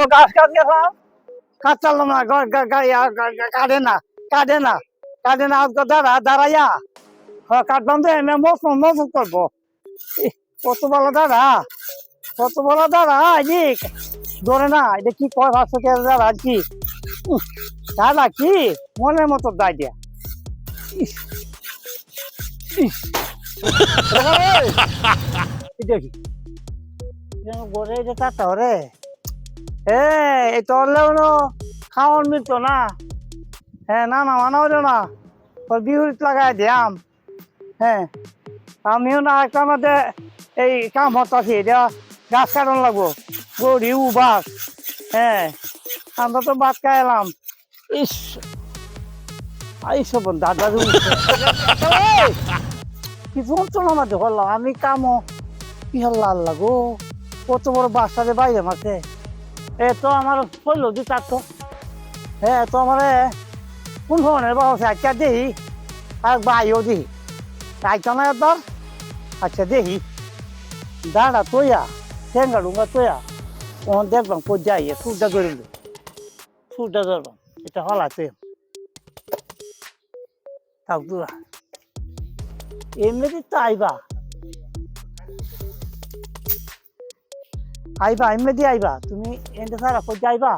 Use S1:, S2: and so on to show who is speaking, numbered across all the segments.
S1: ও গাছ কাট গেছে কাজ চাললো না কাটে না কাটে না কাটে না আজকে দাঁড়া দাঁড়াইয়া। হ্যাঁ কাটলাম তো এমনি মৌসুম মৌসুম করব। ইহ, কত বড় দাঁড়া কত বড় দাঁড়া এদিক ধরে না এটা কি কয় কে দাঁড়া কি? দাদা কি? মনের মতো। এই, কি যেন গড়ে এটা কাটা রে এ এই তোরলেও নো খাওয়ান মিলতো না? হ্যাঁ না না, মানা হইল না। ওর বিহুরিত লাগাই দিয়াম। হ্যাঁ আমিও না একটা মধ্যে এই কাম হতাছি এটা গাছ কাটন লাগবো। গড়ি উবাস হ্যাঁ আমরা তো ভাত খাই এলাম ইস আইসব দাদা কিছু চলো না দেখলাম আমি কামো, কি হল্লা আল্লাহ গো? কত বড় বাসারে বাইরে মাসে এ, তো আমার হইল দি তার তো। হ্যাঁ তো আমার কোন ধরনের বাবা আচ্ছা দেখি। আর বাইও দেখি। আইতা না একবার? আচ্ছা দেখি। দাঁড়া, তোয়া। ঠেঙ্গা ডুঙ্গা তোয়া। ও দেখলাম কো যাই সুরটা ধরিল সুরটা ধরলাম। এটা হলাতে থাক দূরা এমনিতে তো আইবা। আইবা, এমনি আইবা। তুমি এনতে সারা কই যাইবা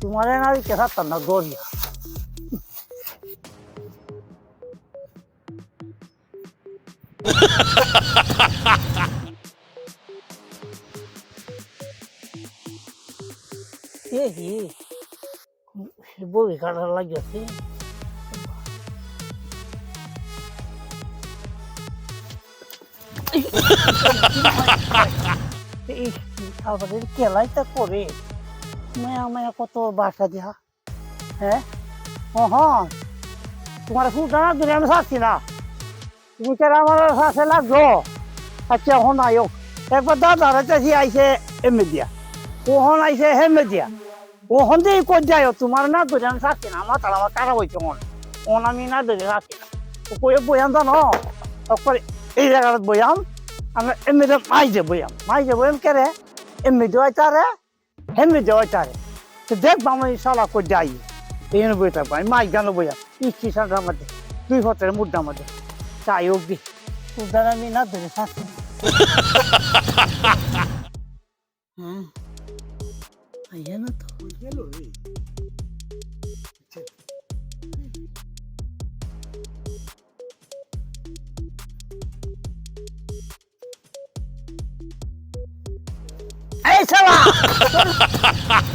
S1: তোমার না কে থাকতাম না দৌড়িয়া এ হি বই কাটার লাগিয়েছে এই আমাদের কেলাইটা করে মায়া মায়া কত বাসা দিয়া হ্যাঁ ও হ্যাঁ তোমার ফুটা না দূরে আমি থাকছি না তুমি কেন আমার কাছে লাগল আচ্ছা হন আয়ো একবার দাদা চাষি আইসে এমনি দিয়া ও হন আইসে হেমে দিয়া ও হন দিয়ে কই যায় তোমার না দূরে আমি থাকছি না আমার তারা আমার কারা হয়েছে হন ওন আমি না দূরে থাকছি না ও কয়ে বয়াম জানো তারপরে এই জায়গাটা বয়াম আমরা এমনিতে মাইজে বয়াম। মাইজে বয়াম কে রে এমনি দেওয়াই তারে হেমনি দেওয়াই তারে। তো দেখব আমি সালা কই যাই। এই বই থাকব। আমি মাইক গানো বয়াম। ইচ্ছি সাঁটার মধ্যে দুই হতের মুদ্রার মধ্যে চাই অব্দি উদ্ধার আমি না ধরে থাকছি। হ্যাঁ আইয়া না তো। 哈哈